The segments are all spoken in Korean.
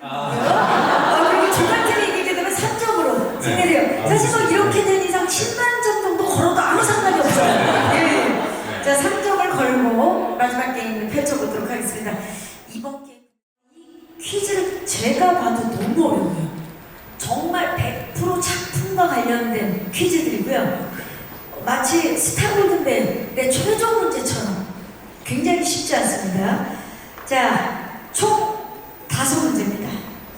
아, 그리고 조각팀이 이기게 되면 3점으로 승리해요. 아, 사실 뭐. 이렇게 된 이상 10만 점 정도 걸어도 아무 상관이 없어요. 예. 자, 3점을 걸고 마지막 게임을 펼쳐보도록 하겠습니다. 이번 게임 이 퀴즈를 제가 봐도 너무 어려워요. 정말 100% 작품과 관련된 퀴즈들이고요. 마치 스타 골든벨의 최종 문제처럼 굉장히 쉽지 않습니다. 자, 총 다섯 문제입니다.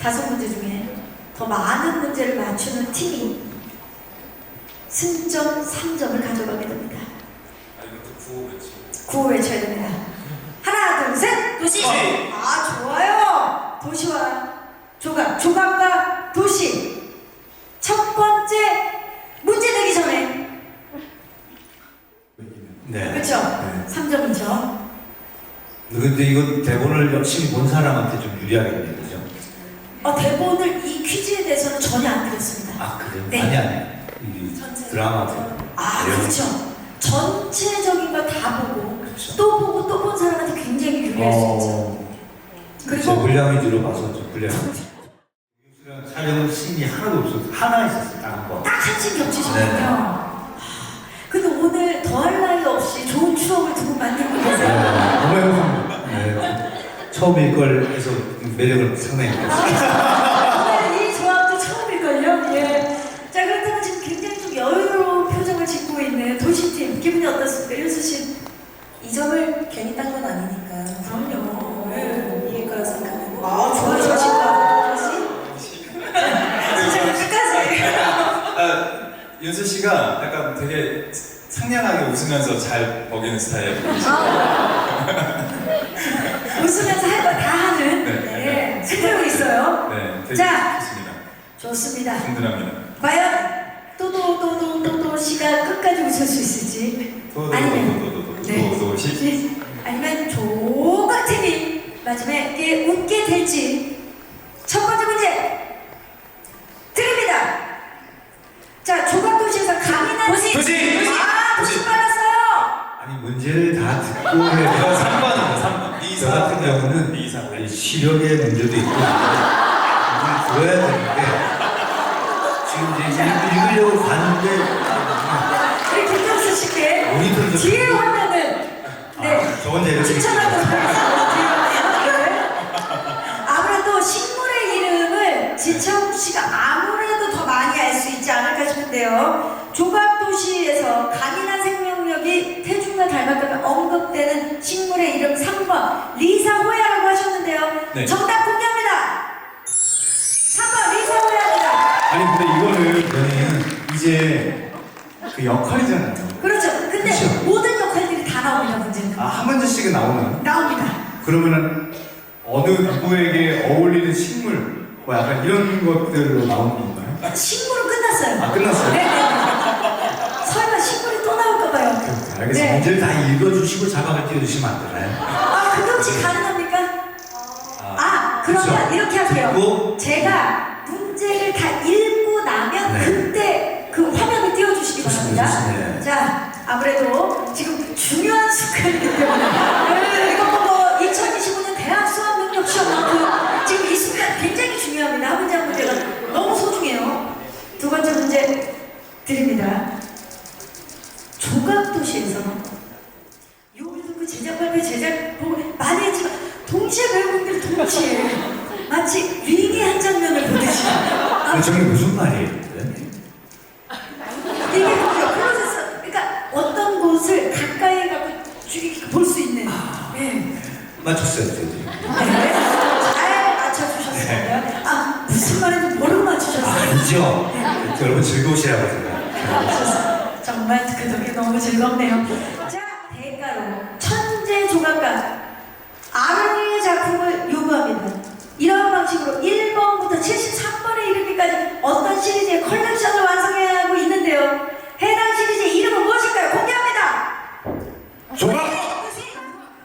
다섯 문제 중에 더 많은 문제를 맞추는 팀이 승점 3점을 가져가게 됩니다. 아 이것도 구호 외치. 구호 외쳐야 됩니다. 하나, 둘, 셋! 도시! 도시! 아, 좋아요! 도시와 조각, 조각과 도시. 첫 번째 문제 내기 전에. 네. 그렇죠? 네. 3점이죠. 근데 이거 대본을 열심히 본 사람한테 좀 유리하겠네요? 어, 대본을 이 퀴즈에 대해서는 전혀 안 드렸습니다. 아, 그래요? 네. 아니, 아니. 이 전체. 드라마들. 아, 내용. 그렇죠. 전체적인 걸 다 보고 그렇죠. 또 보고 또 본 사람한테 굉장히 유리할 수 있죠. 어, 제 그리고 분량이 들어봐서 좀 분량. 촬영 씬이 하나도 없었어. 하나 있었어, 딱한 번. 딱 한층 겹치시군요. 네. 아, 근데 오늘 더할 나위 없이 좋은 추억을 두고 만들고 네, 계세요. 너무 행복합니다. 네. 처음일 걸 해서 매력을 상당히. 오늘 이 조합도 처음일걸요? 예. 자, 그렇다면 지금 굉장히 좀 여유로운 표정을 짓고 있는 도시팀. 기분이 어떻습니까? 윤수 씨. 이 점을 괜히 딴 건 아니니까. 그럼요. 네, 이길 거라 생각하고. 아, 좋아요. 도시. 진짜 끝까지. 아 윤수 씨가 약간 되게 상냥하게 웃으면서 잘 먹이는 스타일. 웃으면서 할 거 다 하는 네. 네, 승부욕 있어요. 네, 되게 자. 좋습니다. 좋습니다. 든든합니다. 과연 또도또도또도 씨가 끝까지 웃을 수 있을지 아니면 네. 도도도도도도시. 아니면 조각팀이 마지막에 웃게 될지 첫 번째 문제 시력의 문제도 있고 이걸 줘야 되는데 지금 이제 읽- 읽으려고 봤는데 우리 김정수 씨께 모니터를 좀 뒤에 화면을 네 아, 저 혼자 이렇게 추천하도록 하겠습니다. 뒤에 아무래도 식물의 이름을 지창욱 씨가 아무래도 더 많이 알 수 있지 않을까 싶은데요. 조각도시에서 강인한 생명력이 태중과 닮았다면 언급되는 식물의 이름 3번 리사 호야라고 하셨는데요. 네. 정답 공개합니다. 3번 리사 호야입니다. 아니 근데 이거는 저는 이제 그 역할이잖아요. 그렇죠. 근데 그렇죠. 모든 역할들이 다 나옵니다. 문제는 아 한 문제씩은 나오나? 나옵니다. 그러면은 어느 누구에게 어울리는 식물 뭐 약간 이런 것들로 나오는 건가요? 식물은 끝났어요. 아 끝났어요? 네. 설마 식물이 또 나올까 봐요. 알겠습니다. 네. 문제를 다 읽어주시고 자막을 띄워주시면 안 되나요? 아, 혹시 가능합니까? 아, 그러면 그렇죠. 이렇게 할게요. 듣고 제가 문제를 다 읽고 나면 네. 그때 그 화면을 띄워주시기 좋습니다, 바랍니다. 좋습니다. 자, 아무래도 지금 중요한 순간이기 때문에 네, 이거 뭐 2025년 대학 수학 능력 시험만큼 지금 이 순간 굉장히 중요합니다. 한 문제 한 문제가 너무 소중해요. 두 번째 문제 드립니다. 조각도시에서 동시에 외국인들 동시에 마치 링의 한 장면을 보듯이 아, 저게 무슨 말이에요? 근데? 이게 뭐죠? 클로즈에서 그러니까 어떤 곳을 가까이 가고 볼수 있는 네. 맞췄어요, 저기. 네. 잘 맞춰주셨습니다. 아 무슨 말인지 모르고 아, 맞추셨어요. 아니죠? 네. 여러분 즐거우시라고 생각. 정말 그 덕에 너무 즐겁네요. 자, 대가로 천재 조각가 아르니의 작품을 요구합니다. 이러한 방식으로 1번부터 73번에 이르기까지 어떤 시리즈의 컬렉션을 완성해야 하고 있는데요. 해당 시리즈의 이름은 무엇일까요? 공개합니다. 조각!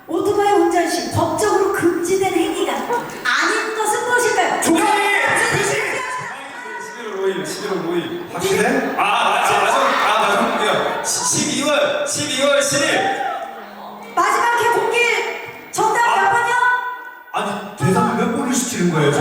오토바이 운전 시 법적으로 금지된 행위가 아닌 것은 무엇일까요? 조각이! 무슨 11월 5일, 11월 5일. 확실해? 아, 맞아, 맞아. 아, 맞아. 12월, 12월 10일. 마지막 회 공개 정답 몇 번이요? 아니, 대답을 몇 번을 시키는 거예요,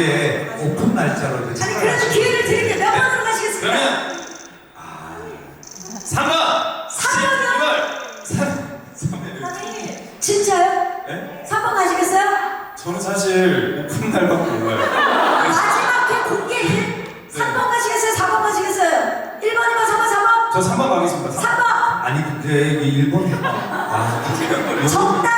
이게 오픈 날짜로 아니 이제 그래도 기회를 드릴게요. 몇 번으로 가시겠습니까? 그러면 3번! 3번이요? 12월 3일 아니 진짜요? 네? 3번 가시겠어요? 저는 사실 오픈 날밖에 몰라요 마지막 회 공개 일 3번 가시겠어요? 4번 가시겠어요? 1번이면 3번 4번? 저 3번 가겠습니다 3번 3번 아니 근데 이게 일본 아 정답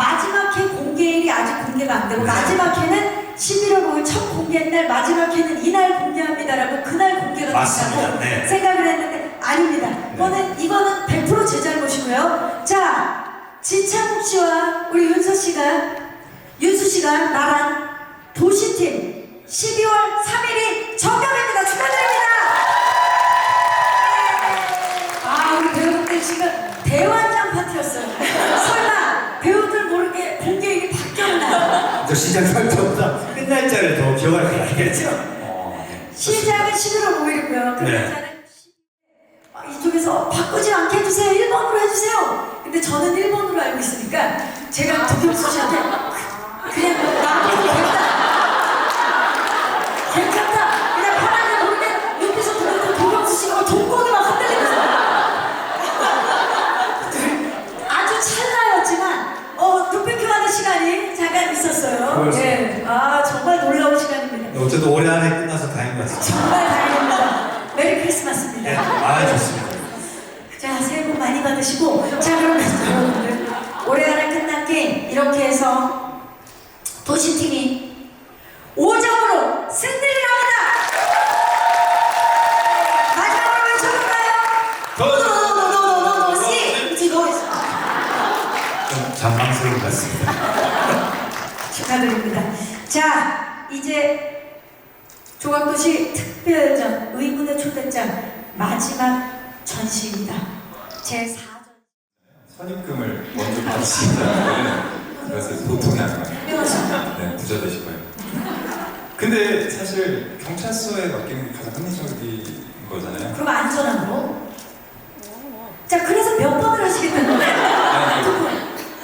마지막 회 공개일이 아직 공개가 안 되고 마지막 회는 11월 5일 첫 공개한 날 마지막 회는 이날 공개합니다라고 그날 공개가 맞습니다. 된다고 네. 생각을 했는데 아닙니다. 이거는 이거는 100%제 잘못이고요. 자 지창욱 씨와 우리 윤서 씨가 윤수 씨가 말한 도시팀 12월 3일이 정답입니다. 축하드립니다. 아 우리 배우들 지금 대환장 파티였어요. 설마 배우들 모르게 공개일이 바뀌었나? 저 시작할 때보다 끝날 자를 더 기억할 거 알겠죠? 어, 네. 시작은 11월 5일이고요. 네. 끝날짜는 아, 이쪽에서 바꾸지 않게 해주세요. 1번으로 해주세요. 근데 저는 1번으로 알고 있으니까 제가 도겸수 씨한테 그냥 나한테. 괜찮다. 이렇게 해서 도시팀이 5점으로 승리를 합니다! 마지막으로 외쳐볼까요? 노노노노노노노 씨! 노좀 잔망스러운 것 같습니다. 축하드립니다. 자, 이제 조각도시 특별전 의문의 초대장 마지막 전시입니다. 제 4전. 선입금을 먼저 받으신다는 그것은 보통이 아니에요 네, 부자 되실 거예요. 근데 사실 경찰서에 맡기는 게 가장 합리적인 거잖아요. 그럼 안전하고. 자, 그래서 몇 번을 하시겠다는 거예요? 아니, 두 분.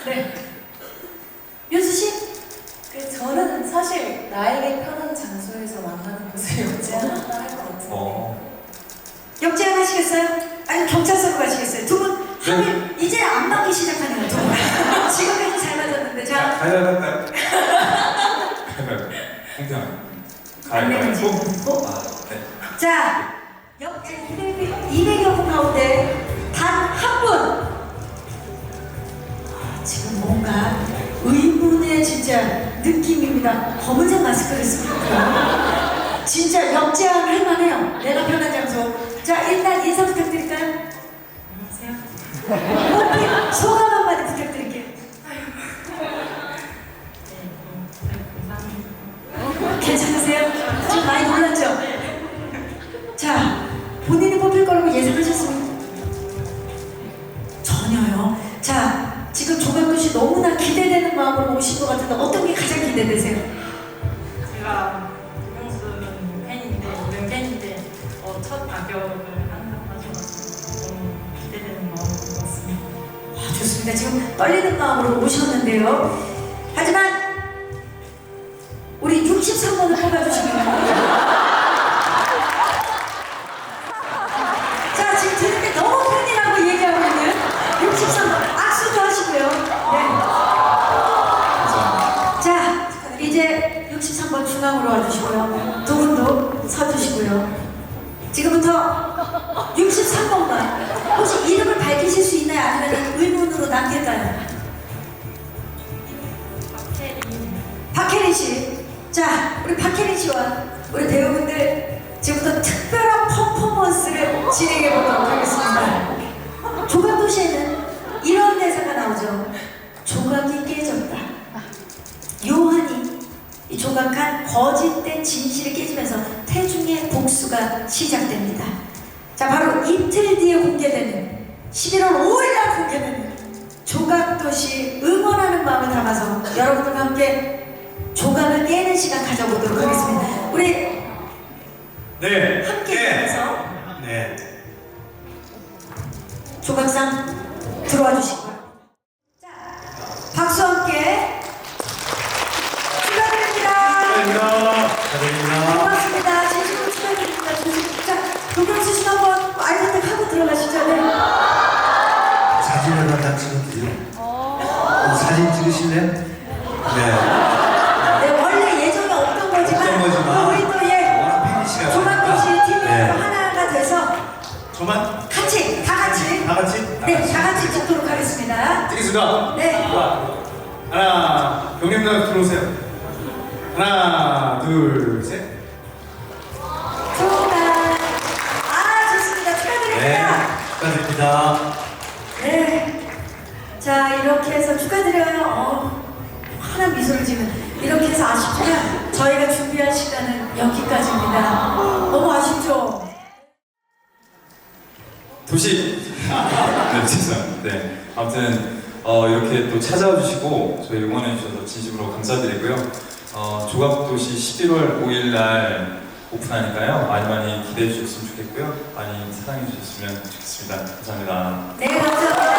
네. 윤수 씨? 그 저는 사실 나에게 편한 장소에서 만나는 것을 역제한다 할것 같은데 어, 역제한 하시겠어요? 아니 경찰서로 가시겠어요? 두 분 하면 이제 안 맞기 시작하네요. 두 분. 지금까지 잘 맞았는데 자 가위바위보 가위바위보 공평하게 안 내면 가위바위보 지금 아, 네. 자, 200, 200여 분 가운데 단 한 분. 아, 지금 뭔가 의문의 진짜 느낌입니다. 검은색 마스크를 있고요. 진짜 역제한 할 만해요. 내가 편한 장소. 자, 일단 인사 부탁드릴까요? 안녕하세요. 호피 소감 좋습니다. 지금 떨리는 마음으로 오셨는데요. 하지만 우리 63번을 뽑아주시면 자, 지금 때 너무 팬이라고 얘기하고 있는 63번 악수도 하시고요. 네. 감사합니다. 자, 이제 63번 중앙으로 와주시고요. 두 분도 서주시고요. 지금부터 63번만 혹시 이름을 밝히실 수 있나요? 아니면 의문으로 남길까요? 조금씩 자 우리 박혜린 씨와 우리 배우분들 지금부터 특별한 퍼포먼스를 진행해 보도록 하겠습니다. 조각도시에는 이런 대사가 나오죠. 조각이 깨졌다. 요한이 이 조각한 거짓된 진실이 깨지면서 복수가 시작됩니다. 자 바로 이틀 뒤에 공개되는 11월 5일 날 공개되는 조각도시 응원하는 마음을 담아서 여러분들과 함께 조각을 깨는 시간 가져보도록 하겠습니다. 우리 네. 함께 하면서 네. 조각상 들어와 주시고요. 자, 박수와 함께 축하드립니다. 축하드립니다. 축하드립니다. 고맙습니다. 진심으로 축하드립니다. 진심. 자, 도경수 씨 한번 아이 선택하고 들어가시죠. 네. 사진 하나 다 찍어드려. 어, 사진 찍으실래요? 네. 네, 원래 예정에 없던 거지만, 없던 거지만. 우리 또 예, 워낙 팬이 시간 조각도시 팀이 네. 하나가 돼서 저만 같이, 다 같이, 다 같이? 네, 다 같이 찍도록 하겠습니다. 찍겠습니다. 네. 자, 하나, 누나 들어오세요. 하나, 둘, 셋. 조각. 아, 좋습니다. 네. 축하드립니다. 축하드립니다. 네. 자, 이렇게 해서 축하드려요. 어, 하나 미소를 지으면 이렇게 해서 아쉽지만 저희가 준비한 시간은 여기까지입니다. 너무 아쉽죠? 도시 네 죄송합니다. 네 아무튼 어, 이렇게 또 찾아와 주시고 저희 응원해 주셔서 진심으로 감사드리고요. 어, 조각도시 11월 5일 날 오픈하니까요 많이 많이 기대해 주셨으면 좋겠고요. 많이 사랑해 주셨으면 좋겠습니다. 감사합니다. 네, 감사합니다.